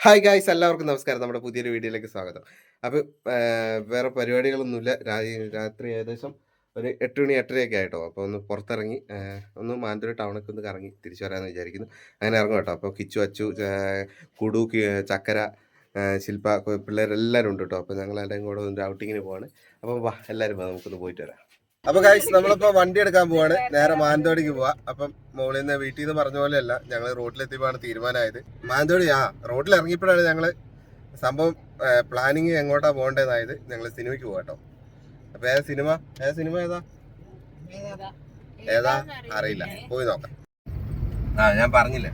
Hi guys എല്ലാവർക്കും നമസ്കാരം. നമ്മുടെ പുതിയൊരു വീഡിയോയിലേക്ക് സ്വാഗതം. അപ്പോൾ വേറെ പരിപാടികളൊന്നുമില്ല. രാത്രി ഏകദേശം ഒരു എട്ട് മണി എട്ടരയൊക്കെ ആയിട്ടോ. അപ്പോൾ ഒന്ന് പുറത്തിറങ്ങി ഒന്ന് മാനന്തൂർ ടൗണൊക്കെ ഒന്ന് കറങ്ങി തിരിച്ചു വരാമെന്ന് വിചാരിക്കുന്നു. അങ്ങനെ ഇറങ്ങും കേട്ടോ. അപ്പോൾ കിച്ചു അച്ചു കുടു ചക്കര ശില്പ പിള്ളേരെല്ലാവരും ഉണ്ട് കേട്ടോ. അപ്പോൾ ഞങ്ങൾ എല്ലാവരും കൂടെ ഒന്ന് ഔട്ടിങ്ങിന് പോവാണ്. അപ്പോൾ വാ എല്ലാവരും നമുക്കൊന്ന് പോയിട്ട് വരാം. അപ്പൊ ഗൈസ് നമ്മളിപ്പോ വണ്ടി എടുക്കാൻ പോവാണ്. നേരെ മാനന്തവാടിക്ക് പോവാ. അപ്പം മുകളിൽ നിന്ന് വീട്ടിൽ നിന്ന് പറഞ്ഞ പോലെയല്ല ഞങ്ങൾ റോഡിലെത്തിയപ്പോഴാണ് തീരുമാനമായത്. മാനന്തവാടി ആ റോഡിൽ ഇറങ്ങിയപ്പോഴാണ് ഞങ്ങൾ സംഭവം പ്ലാനിങ് എങ്ങോട്ടാ പോകേണ്ടതായത് ഞങ്ങൾ സിനിമയ്ക്ക് പോകാട്ടോ അപ്പൊ ഏതാ സിനിമ? ഏതാ സിനിമ ഏതാ? ഏതാ? അറിയില്ല. പോയി നോക്കാം. ആ ഞാൻ പറഞ്ഞില്ലേ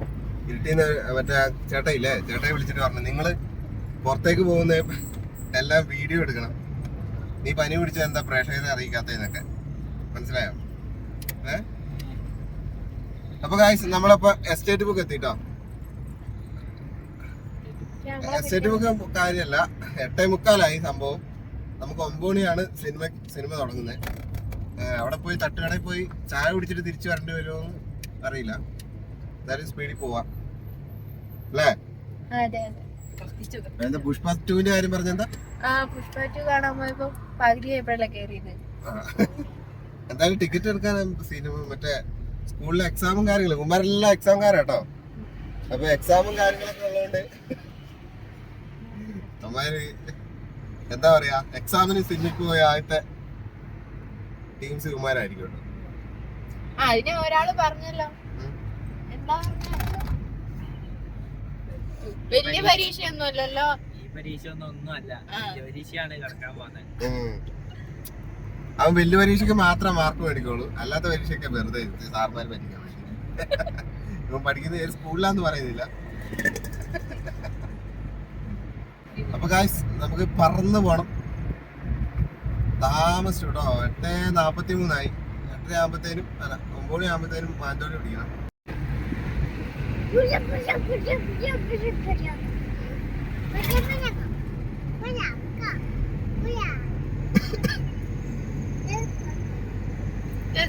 ഇരുട്ടിന്ന് മറ്റേ ചേട്ടയില്ലേ ചേട്ടയെ വിളിച്ചിട്ട് പറഞ്ഞു നിങ്ങൾ പുറത്തേക്ക് പോകുന്ന എല്ലാം വീഡിയോ എടുക്കണം. നീ പനി പിടിച്ച എന്താ പ്രേക്ഷകരെ അറിയിക്കാത്തതെന്നൊക്കെ. മനസ്സിലായോ? ഏ? അപ്പൊ ഗായ്സ് നമ്മളപ്പോ എസ്റ്റേറ്റ് ബുക്ക് എത്തിട്ടോ? എസ്റ്റേറ്റ് ബുക്ക് കാര്യമല്ല എട്ടേ മുക്കാലായി സംഭവം. നമുക്ക് ഒമ്പത് മണിയാണ് സിനിമ സിനിമ തുടങ്ങുന്നത് അവിടെ പോയി തട്ടുകടയിൽ പോയി ചായ കുടിച്ചിട്ട് തിരിച്ചു വരേണ്ടി വരുമോ അറിയില്ല. എന്തായാലും സ്പീഡിൽ പോവാ. അല്ലേ? എന്താ പുഷ്പ ടൂവിന്റെ കാര്യം പറഞ്ഞെന്താ? ആ പുഷ്പ ടു കാണാൻ പോയപ്പോ പകുതി ആയപ്പോഴല്ലേ കേറിയത്. എന്തായാലും ടിക്കറ്റ് എടുക്കാൻ സിനിമ മറ്റേ സ്കൂളിലെ എക്സാമും കാര്യങ്ങളും. കുമാരെല്ലാം എക്സാംകാരാട്ടോ അപ്പൊ എക്സാമും കാര്യങ്ങളൊക്കെ ഉള്ളതുകൊണ്ട് അമ്മാര് എന്താ പറയാ എക്സാമിന് സിനിമയ്ക്ക് പോയ ആദ്യത്തെ ടീംസ് കുമാരായിരിക്കും അതിന് ഒരാൾ പറഞ്ഞല്ലോ. എന്താ? വലിയ പരീക്ഷയൊന്നും അല്ലല്ലോ ഈ പരീക്ഷ ഒന്നും ഒന്നുമല്ല അല്ല പരീക്ഷയാണ് കിടക്കാൻ പോകുന്നത്. അവൻ വലിയ പരീക്ഷയ്ക്ക് മാത്രം മാർക്ക് മേടിക്കുള്ളൂ. അല്ലാത്ത പരീക്ഷയൊക്കെ വെറുതെ സാർമാർ പഠിക്കാൻ പക്ഷേ ഇവൻ പഠിക്കുന്ന സ്കൂളിലാന്ന് പറയുന്നില്ല. അപ്പൊ ഗായ്സ് നമുക്ക് പറന്ന് പോണം. താമസിച്ചു കേട്ടോ. എട്ട് നാപ്പത്തി മൂന്നായി എട്ടര ആകുമ്പത്തേനും അല്ല ഒമ്പത് ആകുമ്പത്തേനും മാനന്തോടി പിടിക്കണം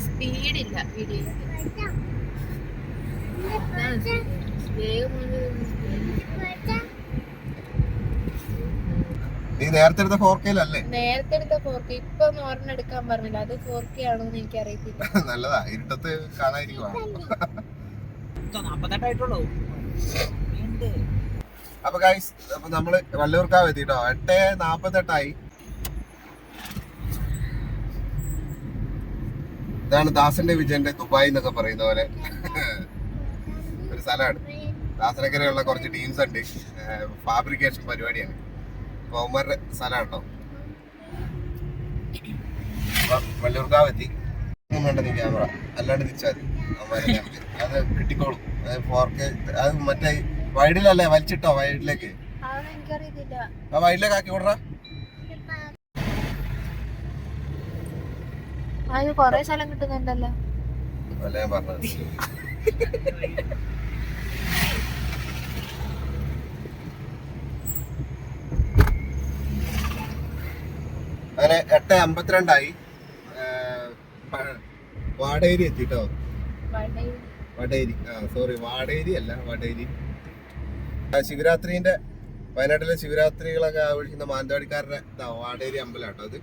സ്പീഡില്ല വീഡിയോ നീ നേരത്തെ എടുത്ത ഫോർ കെയിലല്ലേ നേരത്തെ എടുത്ത ഫോർ കെ ഇപ്പൊ ഒരെണ്ണം എടുക്കാൻ പറഞ്ഞില്ല. അത് ഫോർ കെ ആണോന്ന് എനിക്ക് അറിയത്തില്ല നല്ലതാ ഇരുട്ടത്ത് കാണാതിരിക്കുവാ. അപ്പൊ ഗൈസ് അപ്പൊ നമ്മൾ വള്ളിയൂർക്കാവ് എത്തിട്ടോ? എട്ട് നാപ്പത്തെട്ടായി ഇതാണ് ദാസന്റെ വിജയന്റെ ദുബായ് എന്നൊക്കെ പറയുന്ന പോലെ. ഒരു സ്ഥലമാണ്. ദാസനക്കരയുള്ള കുറച്ച് ടീംസ് ഉണ്ട്. ഫാബ്രിക്കേഷൻ പരിപാടിയാണ്. അവന്മാരുടെ സ്ഥലമാണ് കേട്ടോ അപ്പൊ വള്ളിയൂർക്കാവ് എത്തി വേണ്ട നീ ക്യാമറ അല്ലാണ്ട് തിരിച്ചാൽ മതി. അത് കിട്ടിക്കോളും. അത് ഫോർ കെ അത് മറ്റേ വൈഡിലല്ലേ വലിച്ചിട്ടോ വൈഡിലേക്ക് ആ വൈഡിലേക്ക് ആക്കി വിടറാ. കൊറേ സ്ഥലം കിട്ടുന്നുണ്ടല്ലോ. അങ്ങനെ എട്ട് അമ്പത്തിരണ്ടായി. വാടേരി എത്തിട്ടോ? വടേരി ആ സോറി വാടേരി അല്ല വടേരി ശിവരാത്രിന്റെ വയനാട്ടിലെ ശിവരാത്രികളൊക്കെ ആഘോഷിക്കുന്ന മാനന്തവാടിക്കാരുടെ വാടേരി അമ്പലം കേട്ടോ അത്.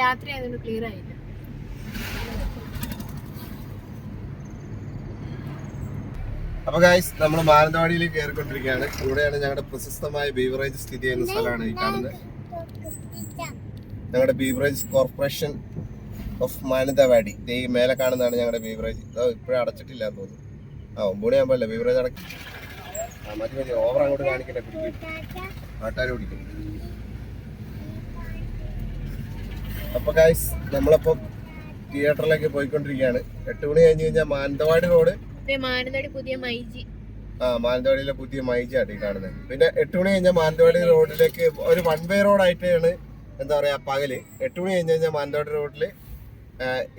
രാത്രി ആയതുകൊണ്ട് ക്ലിയർ ആയില്ല. അപ്പൊ ഗായ്സ് നമ്മൾ മാനന്തവാടിയിൽ കയറിക്കൊണ്ടിരിക്കുകയാണ്. ഇവിടെയാണ് ഞങ്ങളുടെ പ്രശസ്തമായ ബീവറേജ് സ്ഥിതി ചെയ്യുന്ന സ്ഥലമാണ് ഈ കാണുന്നത്. ഞങ്ങളുടെ ബീവറേജ് കോർപ്പറേഷൻ ഓഫ് മാനന്തവാടി. ദേ ഈ മേലെ കാണുന്നതാണ് ഞങ്ങളുടെ ബീവറേജ് ഇപ്പോഴും അടച്ചിട്ടില്ല എന്ന് തോന്നുന്നു. ആ ഒമ്പത് മണിയാകുമ്പോൾ അല്ലേ? ബീവറേജ് അടക്കി ആ മതി മതി. ഓവർ അങ്ങോട്ട് കാണിക്കില്ല പിടിക്കും നാട്ടുകാർ പിടിക്കും അപ്പൊ ഗായ്സ് നമ്മളപ്പം തിയേറ്ററിലേക്ക് പോയിക്കൊണ്ടിരിക്കുകയാണ്. എട്ട് മണി കഴിഞ്ഞ് കഴിഞ്ഞാൽ മാനന്തവാടി റോഡ് മാനന്തവാടി പുതിയ മൈജി. ആ മാനന്തവാടിയിലെ പുതിയ മൈജി ആട്ടി കാണുന്നത്. പിന്നെ എട്ട് മണി കഴിഞ്ഞാൽ മാനന്തവാടി റോഡിലേക്ക് ഒരു വൺ വേ റോഡായിട്ടാണ് എന്താ പറയാ പകൽ. എട്ട് മണി കഴിഞ്ഞ് കഴിഞ്ഞാൽ മാനന്തവാടി റോഡിൽ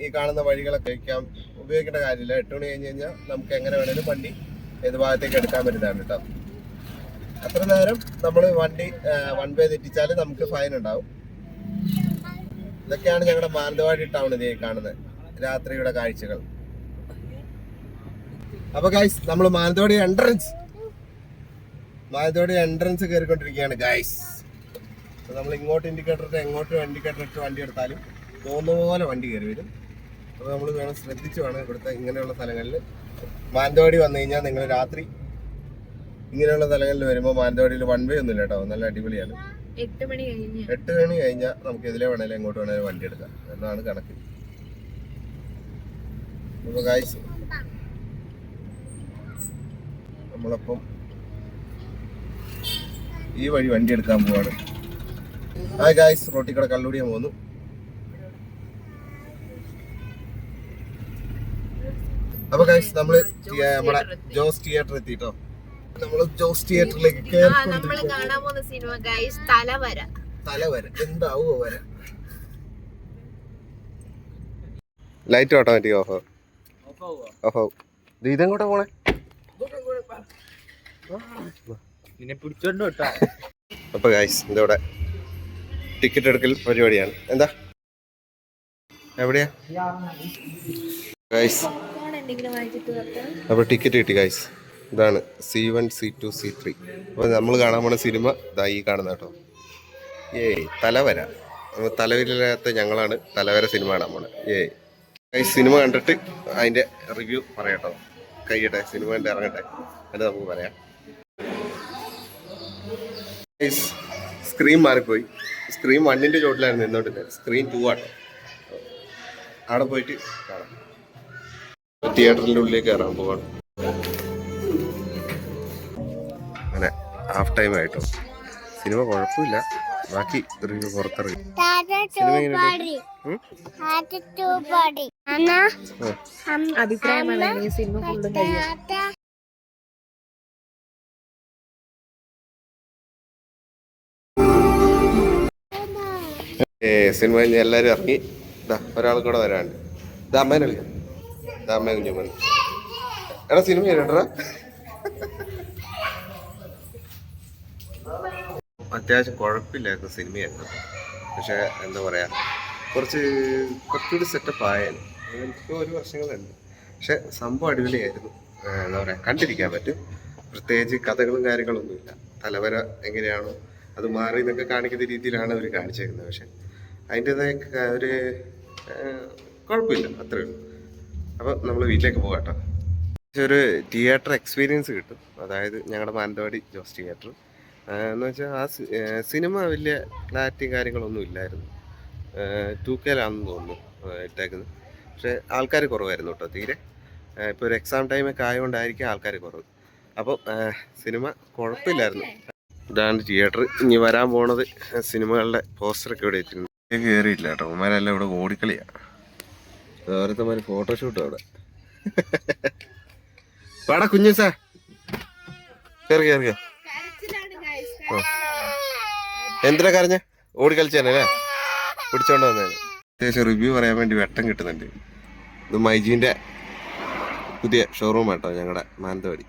ഈ കാണുന്ന വഴികളൊക്കെ കഴിക്കാം ഉപയോഗിക്കേണ്ട കാര്യമില്ല. എട്ട് മണി കഴിഞ്ഞ് കഴിഞ്ഞാൽ നമുക്ക് എങ്ങനെ വേണേലും വണ്ടി ഏത് ഭാഗത്തേക്ക് എടുക്കാൻ പറ്റുന്നതാണ് കേട്ടോ അത്ര നേരം നമ്മൾ വണ്ടി വൺ വേ തെറ്റിച്ചാൽ നമുക്ക് ഫൈൻ ഉണ്ടാവും. ഇതൊക്കെയാണ് ഞങ്ങളുടെ മാനന്തവാടി ഇതേ കാണുന്നത് രാത്രിയുടെ കാഴ്ചകൾ. അപ്പൊ ഗൈസ് നമ്മൾ മാനന്തവാടി എൻട്രൻസ് മാനന്തവാടി എൻട്രൻസ് കയറിക്കൊണ്ടിരിക്കുകയാണ് ഗൈസ് നമ്മൾ ഇങ്ങോട്ട് ഇൻഡിക്കേറ്റർ ഇട്ട് എങ്ങോട്ട് ഇൻഡിക്കേറ്റർ ഇട്ട് വണ്ടി എടുത്താലും തോന്നുന്ന പോലെ വണ്ടി കയറി വരും. അപ്പോൾ നമ്മൾ വേണം ശ്രദ്ധിച്ച് വേണം ഇവിടുത്തെ ഇങ്ങനെയുള്ള സ്ഥലങ്ങളിൽ മാനന്തവാടി വന്നു കഴിഞ്ഞാൽ നിങ്ങൾ രാത്രി ഇങ്ങനെയുള്ള സ്ഥലങ്ങളിൽ വരുമ്പോൾ മാനന്തവാടിയിൽ വൺ വേ ഒന്നുമില്ല കേട്ടോ നല്ല അടിപൊളിയാണ്. എട്ട് മണി കഴിഞ്ഞ്. എട്ട് മണി കഴിഞ്ഞാൽ നമുക്ക് ഇതിലെ വേണേലും എങ്ങോട്ട് വേണേലും വണ്ടി എടുക്കാം. എന്നാണ് കണക്ക്. അപ്പോൾ നമ്മളപ്പം ഈ വഴി വണ്ടി എടുക്കാൻ പോവാണ്. ഹായ് ഗായ്സ് റോട്ടി കട കള്ളുടിയാൻ പോകുന്നു അപ്പൊ ഗായ്സ് നമ്മൾ നമ്മുടെ ജോസ് തിയേറ്റർ എത്തിട്ടോ? നമ്മൾ ജോസ് തിയേറ്ററിലേക്ക് ആ നമ്മൾ കാണാൻ പോകുന്ന സിനിമ ഗൈസ് തലവര. തലവര. എന്താവോ വര? ലൈറ്റ് ഓട്ടോമാറ്റിക് ഓഫ് ഓഫ് ഇതും കൂടെ പോണേ. നിന്നെ പിടിച്ചോണ്ട് കേട്ടോ അപ്പൊ ഗൈസ് ഇതോടെ ടിക്കറ്റ് എടുക്കൽ പരിപാടിയാണ്. എന്താ? എവിടെയാ? ഗൈസ് അപ്പൊ ടിക്കറ്റ് കിട്ടി ഗൈസ് ഇതാണ് C one C two C three അപ്പോൾ നമ്മൾ കാണാൻ പോണ സിനിമ ഇതാ ഈ കാണുന്ന കേട്ടോ. ഏയ് തലവര. തലവരില്ലാത്ത ഞങ്ങളാണ് തലവര സിനിമ കാണാൻ പോണത് ഏയ്. ഈ സിനിമ കണ്ടിട്ട് അതിന്റെ റിവ്യൂ പറയട്ടോ കഴിയട്ടെ സിനിമ കണ്ട് ഇറങ്ങട്ടെ. എന്നിട്ട് നമുക്ക് പറയാം. സ്ക്രീൻ മാറിപ്പോയി. സ്ക്രീൻ വണ്ണിന്റെ ചോട്ടിലായിരുന്നു നിന്നോണ്ടിരുന്നത് സ്ക്രീൻ ടു ആട്ടോ അവിടെ പോയിട്ട് കാണാം. തിയേറ്ററിന്റെ ഉള്ളിലേക്ക് കയറാൻ പോവാണ്. ഹാഫ് ടൈം ആയിട്ടോ. സിനിമ കുഴപ്പമില്ല. ബാക്കി റിവ്യൂ പുറത്തിറങ്ങി. സിനിമ കഴിഞ്ഞ ഈ സിനിമ കഴിയും ഏ സിനിമ കഴിഞ്ഞ് എല്ലാവരും ഇറങ്ങി. ഇതാ ഒരാൾ കൂടെ വരാണ്ട് ഇത് അമ്മേനെ വിളിക്കാം. ഇതാ അമ്മേ കുഞ്ഞമ്മ എടാ സിനിമ കേട്ടാ അത്യാവശ്യം കുഴപ്പമില്ലായിരുന്നു സിനിമയായിരുന്നു പക്ഷേ എന്താ പറയുക കുറച്ച് കുറച്ചുകൂടി സെറ്റപ്പ് ആയാലും എനിക്ക് ഒരു വർഷങ്ങളുണ്ട് പക്ഷെ സംഭവം അടിപൊളിയായിരുന്നു. എന്താ പറയുക കണ്ടിരിക്കാൻ പറ്റും. പ്രത്യേകിച്ച് കഥകളും കാര്യങ്ങളൊന്നുമില്ല. തലവര എങ്ങനെയാണോ അത് മാറി എന്നൊക്കെ കാണിക്കുന്ന രീതിയിലാണ് അവർ കാണിച്ചേക്കുന്നത്. പക്ഷെ അതിന്റെതായ ഒരു കുഴപ്പമില്ല. അത്രേ ഉള്ളൂ. അപ്പം നമ്മൾ വീട്ടിലേക്ക് പോകാം കേട്ടോ. ഒരു തിയേറ്റർ എക്സ്പീരിയൻസ് കിട്ടും. അതായത് ഞങ്ങളുടെ മാനന്തവാടി ജോസ് തിയേറ്റർ എന്ന് വെച്ചാൽ ആ സി- സിനിമ വലിയ ക്ലാരിറ്റി കാര്യങ്ങളൊന്നും ഇല്ലായിരുന്നു. ടു കെയിലാണെന്ന് തോന്നുന്നു ഇട്ടേക്കുന്നത് പക്ഷേ ആൾക്കാർ കുറവായിരുന്നു കേട്ടോ തീരെ. ഇപ്പോൾ ഒരു എക്സാം ടൈമൊക്കെ ആയതുകൊണ്ടായിരിക്കും ആൾക്കാർ കുറവ്. അപ്പോൾ സിനിമ കുഴപ്പമില്ലായിരുന്നു. ഇതാണ് തിയേറ്റർ ഇനി വരാൻ പോണത് സിനിമകളുടെ പോസ്റ്ററൊക്കെ ഇവിടെ എത്തിയിരുന്നു കയറിയില്ല കേട്ടോ. ഉമാരെല്ലാം ഇവിടെ ഓടിക്കളിയാണ് ഓരോരുത്തന്മാർ ഫോട്ടോഷൂട്ട് അവിടെ. പാടാ കുഞ്ഞു സാർ കയറി കയറി എന്തിനാ കരഞ്ഞ? ഓടി കളിച്ചാനല്ലേ പിടിച്ചോണ്ട് വന്നേ. അത്യാവശ്യം റിവ്യൂ പറയാൻ വേണ്ടി വെട്ടം കിട്ടുന്നുണ്ട്. ഇത് മൈജീന്റെ പുതിയ ഷോറൂം ആട്ടോ ഞങ്ങളുടെ മാനന്തവാടി.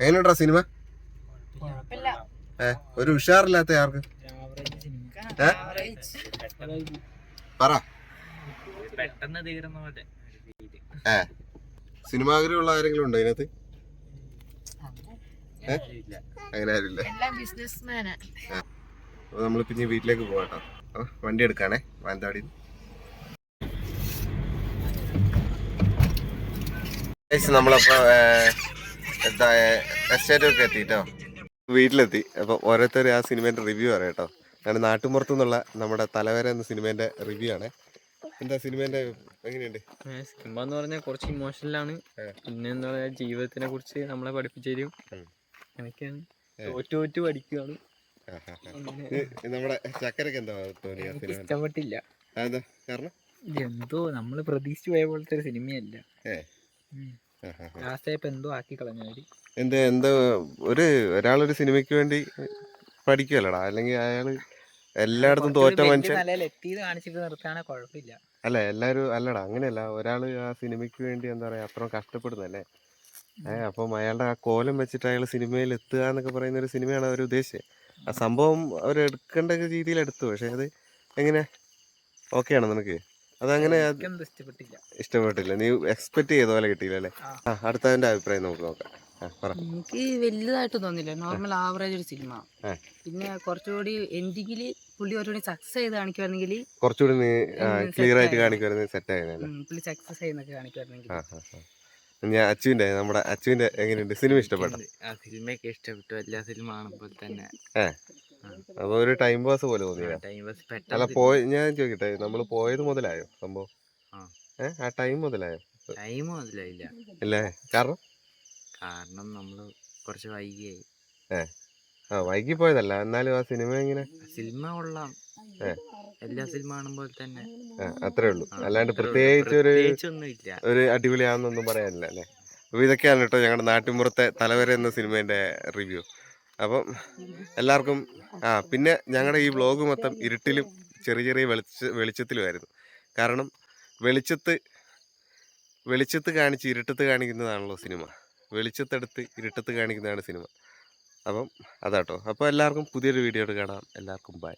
എങ്ങനെയുണ്ടോ സിനിമ? ഏ ഒരു ഉഷാറില്ലാത്ത ആർക്ക്? ഏ? പറ. പെട്ടെന്ന് തീരുന്ന പോലെ. രീതി. സിനിമാഗ്രഹമുള്ള ആരെങ്കിലും ഉണ്ടോ ഇതിനകത്ത്? അങ്ങനെ ബിസിനസ്മാനാ അപ്പോൾ നമ്മൾ പിന്നെ വീട്ടിലേക്ക് പോവാട്ടോ. വണ്ടി എടുക്കാണേ മാനന്തവാടി നമ്മളപ്പോ എന്താ എസ്റ്റേറ്റൊക്കെ എത്തിട്ടോ? വീട്ടിലെത്തി. അപ്പൊ ഓരോരുത്തർ ആ സിനിമേന്റെ റിവ്യൂ പറയാം കേട്ടോ ഞാൻ നാട്ടുമ്പുറത്തു നിന്നുള്ള നമ്മുടെ തലവര എന്ന സിനിമേന്റെ റിവ്യൂ ആണ്. എന്താ സിനിമേന്റെ എങ്ങനെയുണ്ട്? സിനിമ എന്ന് പറഞ്ഞാൽ കുറച്ച് ഇമോഷണലാണ്. പിന്നെ എന്താ പറയാ ജീവിതത്തിനെ കുറിച്ച് നമ്മളെ പഠിപ്പിച്ചു തരും. അങ്ങനെയൊക്കെയാണ്. ഏ. തോറ്റു തോറ്റു പഠിക്കുകയാണ് ആഹാ. നമ്മുടെ ചക്കരക്ക് എന്താ ഇഷ്ടപ്പെട്ടില്ല അതെന്താ? കാരണം? എന്തോ നമ്മൾ പ്രതീക്ഷിച്ചു പോയ പോലത്തെ ഒരു സിനിമയല്ല. എന്തോ ആക്കി കളഞ്ഞവര് എന്താ എന്തോ ഒരു ഒരാളൊരു സിനിമയ്ക്ക് വേണ്ടി പഠിക്കുമല്ലടാ അല്ലെങ്കിൽ അയാൾ എല്ലായിടത്തും തോറ്റ മനുഷ്യൻ അല്ല എല്ലാരും അല്ലടാ അങ്ങനെയല്ല. ഒരാൾ ആ സിനിമയ്ക്ക് വേണ്ടി എന്താ പറയാ അത്ര കഷ്ടപ്പെടുന്നല്ലേ ഏഹ് അപ്പം അയാളുടെ ആ കോലം വെച്ചിട്ട് അയാൾ സിനിമയിൽ എത്തുക എന്നൊക്കെ പറയുന്ന ഒരു സിനിമയാണ് അവർ ഉദ്ദേശിച്ചത്. ആ സംഭവം അവർ എടുക്കേണ്ട രീതിയിൽ എടുത്തു. പക്ഷെ അത് എങ്ങനെ? ഓക്കെ ആണോ നിനക്ക്? അതങ്ങനെ അത് ഇഷ്ടപ്പെട്ടില്ല. ഇഷ്ടപ്പെട്ടില്ല. നീ എക്സ്പെക്ട് ചെയ്ത പോലെ കിട്ടിയില്ല അല്ലേ? ആ. അടുത്തതിന്റെ അഭിപ്രായം നമുക്ക് നോക്കാം. എനിക്ക് വലുതായിട്ട് തോന്നില്ല. നോർമൽ ആവറേജ് ഒരു സിനിമ പിന്നെ കുറച്ചുകൂടി എൻഡിങ്ങിൽ പുള്ളി കുറച്ചുകൂടി സക്സസ് ചെയ്ത് കാണിക്കുവാണെങ്കിൽ കുറച്ചുകൂടി ക്ലിയർ ആയിട്ട് ആയി. സെറ്റ് ആയിരുന്നു പുള്ളി സക്സസ് ചെയ്യുന്നൊക്കെ കാണിക്കുവാണെങ്കിൽ. ഞാൻ അച്ചുവിന്റെ നമ്മുടെ അച്ചുവിന്റെ എങ്ങനെയുണ്ട്? സിനിമ ഇഷ്ടപ്പെട്ടു? ആ സിനിമയൊക്കെ ഇഷ്ടപ്പെട്ടു. എല്ലാ സിനിമ കാണുമ്പോൾ തന്നെ. അപ്പൊ ഒരു ടൈം പാസ് പോലെ പാസ് അല്ല പോയി ഞാൻ ചോദിക്കട്ടെ നമ്മൾ പോയത് മുതലായോ സംഭവം? ആ. ആ ടൈം മുതലായോ? ടൈം മുതലായില്ല. അല്ലേ കാരണം? കാരണം നമ്മൾ കുറച്ച് വൈകിയായി. ആ വൈകി പോയതല്ല. എന്നാലും ആ സിനിമ എങ്ങനെ? സിനിമ കൊള്ളാം. എല്ലാ സിനിമ പോലെ തന്നെ. അത്രേ ഉള്ളൂ. അല്ലാണ്ട്. പ്രത്യേകിച്ച് ഒരു ഒരു അടിപൊളിയാണെന്നൊന്നും പറയാനില്ല അല്ലേ? അപ്പോൾ ഇതൊക്കെയാണ് കേട്ടോ ഞങ്ങളുടെ നാട്ടിൻപുറത്തെ തലവര എന്ന സിനിമേന്റെ റിവ്യൂ. അപ്പം എല്ലാവർക്കും ആ പിന്നെ ഞങ്ങളുടെ ഈ വ്ളോഗ് മൊത്തം ഇരുട്ടിലും ചെറിയ ചെറിയ വെളിച്ച വെളിച്ചത്തിലുമായിരുന്നു. കാരണം വെളിച്ചത്ത് വെളിച്ചത്ത് കാണിച്ച് ഇരുട്ടത്ത് കാണിക്കുന്നതാണല്ലോ സിനിമ. വെളിച്ചത്തെടുത്ത് ഇരുട്ടത്ത് കാണിക്കുന്നതാണ് സിനിമ. അപ്പം അതാട്ടോ. അപ്പോൾ എല്ലാവർക്കും പുതിയൊരു വീഡിയോ കാണാം. എല്ലാവർക്കും ബൈ